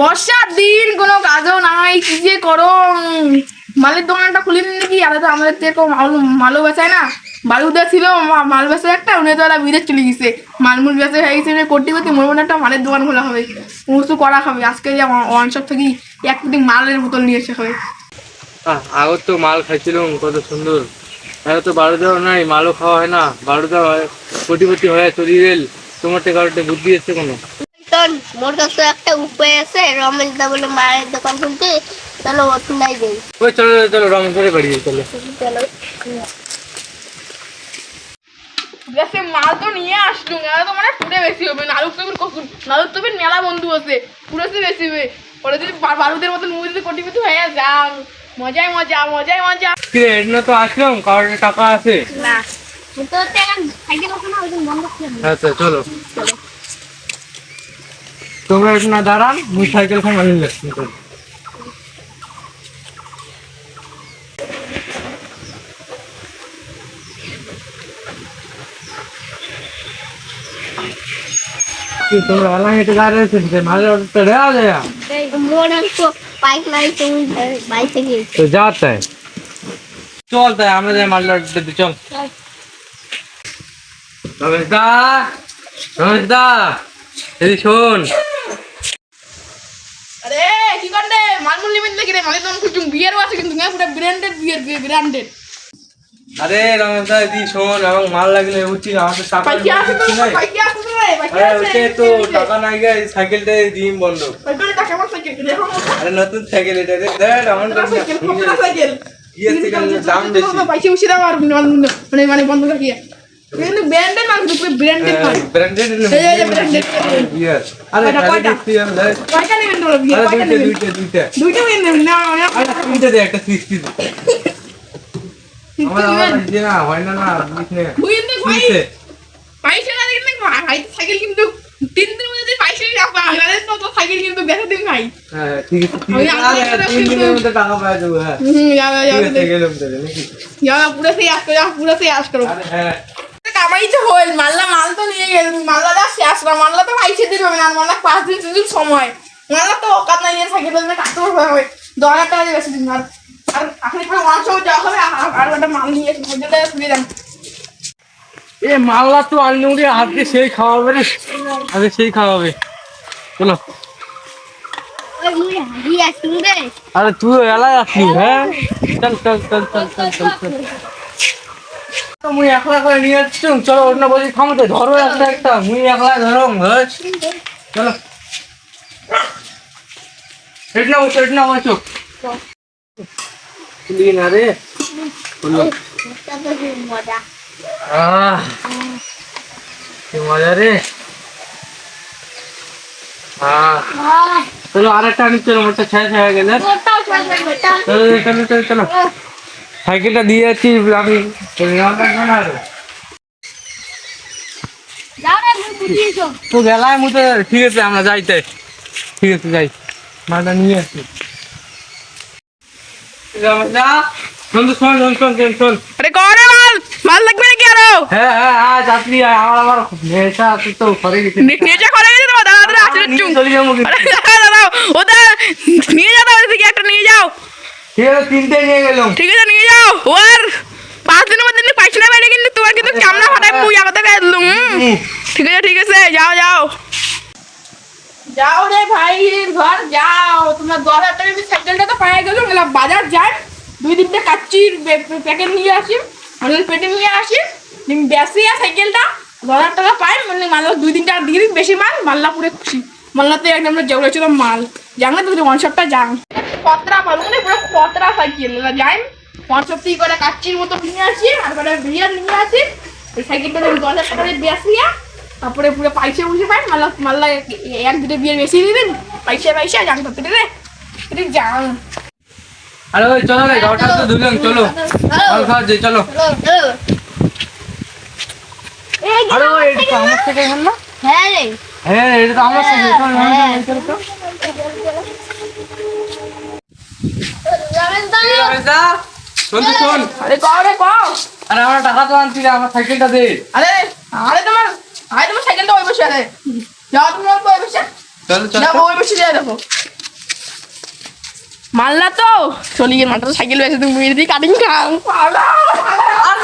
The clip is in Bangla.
বর্ষার দিন, কোনো কাজও নাই, কি যে করো মালের দোকানটা খুলে নাকি? তো আমাদের এরকম মাল, মালও বেচায় না। বালুদা ছিল মাল বেচে একটা, উনি তো বিদেশ চলে গেছে। মালমুল বেচে হয়ে গেছে করতে করতে মনে মনে একটা মালের দোকান খোলা হবে। উঁচু করা হবে, আজকে যে ওয়ান শপ থেকে এক কোটি মালের বোতল নিয়ে এসে হবে। আগত তো মাল খাইছিলাম, কত সুন্দর। এখন তো বারোটাও নাই, মালও খাওয়া হয় না। বারোটা কোটিপতি হয়ে চলে গেল তোমার কারোটা বুদ্ধি এসছে কোনো? তোর মোর কাছে একটা উপায় আছে রমেশ দা বলে মায়ের দোকান খুলতে চলো ওর নাই দেই ওই চলো চলো বাড়ি যাই, চলো। চলো। বেশি মাল তো নিয়ে আসলুম এরা তো মানে পুরে বেশি হবে। নালুক তবির কখন নালুক তবির মেলা বন্ধু আছে পুরোতে বেশি হবে। ওরা যদি বারুদের মতন মুড়ি যদি কোটিপতি হয়ে যান মজাই মজা মজাই মজা। কিরে এদিন তো আসলাম কারোর টাকা আছে? না। তো এখন সাইকেল ওখানে ওই বন্ধ করে দিই। আচ্ছা চলো। তোমরা একটু না দাঁড়ান মুই সাইকেল খান মালিক লাগছি তোমরা অনলাইন হেঁটে দাঁড়িয়ে মাঝে অটোটা দেওয়া যায়। তো যা তাই। চল তাই আমরা যাই মাল্লা চল। রমেশ দা রমেশ দা এদি শোন আরে কি করলে মালমুল নিবেন দেখি রে? মানে তোমার খুঁজুম বিয়েরও আছে কিন্তু না পুরো ব্র্যান্ডেড বিয়ের ব্র্যান্ডেড আরে রমেশ দা এদি শোন এবং মাল লাগলে উঠছি না। আমাদের টাকা রে পাইকি আরে আছে তো টাকা নাই গে সাইকেলটা দিন বন্ধ। সাইকেল আরে নতুন সাইকেল এটা রে। দেখ আমার সাইকেল সাইকেল। ইয়ে সাইকেলের দাম বেশি। পয়সা উঠে দাও আর মানে মানে বন্ধ রাখিয়ে কিন্তু ব্র্যান্ডেড মাল কিন্তু ব্র্যান্ডেড মাল ব্র্যান্ডেড এই এই ব্র্যান্ডেড ইয়ার আরে কয়টা, খালি কয়টা? কয়টা নেবেন তোমরা? বিয়ে কয়টা দুইটা নেবেন? দুইটা দুইটা। দুইটা নেবেন। না না আরে তিনটে দে একটা সৃষ্টি দে। আমার আমার যে না হয় না না তুই ভাই পয়সা না কিন্তু ভাই সাইকেল কিন্তু তিন দিনের মধ্যে যদি পয়সা না পাই তাহলে তো তো সাইকেল কিন্তু বেচে দিন ভাই হ্যাঁ ঠিক আছে আরে তিন দিনের মধ্যে টাকা পাওয়া যাবে হ্যাঁ। হুম যাবে যাবে গেলাম তাহলে নাকি? যাবে পুরো সেই আস করো পুরো সেই আস করো আরে হ্যাঁ। কামাই তো হল মাল্লা মাল তো নিয়ে গেলেন মাল্লা যা শেষ না মাল্লা তো পয়সা দিতে হবে না মাল্লা পাঁচ দিন তিন দিন সময়। মাল্লা তো অকাত নাই এর সাইকেল না কাটতে হবে দশ হাজার টাকা দিয়ে বেশি দিন আর আর আপনি পরে সময় যাওয়া হবে আর- একটা মাল নিয়ে এ মাল্লা তো আনলি আজকে সেই খাওয়াবে রে। আজকে সেই খাওয়াবে। চলো। আরে তুই এলাই আসলি হ্যাঁ? চল চল চল চল চল চল। মুই একলা একলা নিয়ে যাচ্ছি চলো অন্য বলি থামতে ধরো একটা একটা। মুই একলা ধরো হ্যাঁ চলো। সেট না সেট না বসো খুলি না রে। খুলো এটা তো খুব মজা আহ কি মজা রে। আহ। আহ, চলো চলো মোটটা ছায়া ছায়া গেলে। চলো চলো চলো চলো। সাইকেলটা দিয়ে যাচ্ছি আমি তো গেলায় মুতে ঠিক আছে আমরা যাই তাই। ঠিক আছে যাই। মাটা নিয়ে আসি। নিয়ে যাও। ঠিক আছে তিনটে নিয়ে গেলাম। ঠিক আছে নিয়ে যাও। ও পাঁচ দিনের মধ্যে না কিন্তু তোমার কিন্তু চামড়া ফাটাই মুই আগে থেকে একদম হুম। ঠিক আছে ঠিক আছে যাও যাও। যাও রে ভাই ঘর যাও। তোমার দশ হাজার টাকা সাইকেলটা তো পায়ে গেল গেলাম বাজার যাই। দুই তিনটে কাচ্চির প্যাকেট নিয়ে আসি পেটে নিয়ে আসি। বেশি সাইকেলটা দশ হাজার টাকা পাই মানে মাল্লা দুই তিন টাকা দিয়ে বেশি মাল মাল্লা পুরো খুশি। মাল্লাতে একদম জেগুলো ছিল মাল। জানলে তো ওয়ান শপটা যান পত্রা পাবো মানে পুরো পত্রা সাইকেল। যাই শপ করে কাচ্চির মতো নিয়ে আসি আর করে বিয়ার নিয়ে আসি। ওই সাইকেলটা দশ হাজার টাকা দিয়ে বেশিয়া তারপরে পুরো পয়সা বুঝে পাই মাল্লা মাল্লা এক দুটো বিয়ের বেশি দিবেন পয়সা পয়সা জান করতে রে এটা জান আরে ওই চলো রে গাওটা তো ধুলাম চলো। মাল খাওয়া যাই চলো। চলো চলো এই আরে ওই এটা তো আমার থেকে এখন না? হ্যাঁ রে। হ্যাঁ এটা তো আমার থেকে শোন তুই শোন আরে কও রে টাকা তো আনছি আমার সাইকেলটা দে আরে আরে তোমার আরে তোমার সাইকেলটা ওই বসে আরে যাও তুমি অল্প তো চলি গিয়ে মাত্র সাইকেল বেসে তুমি মেরে দিই কাটিং খাও আর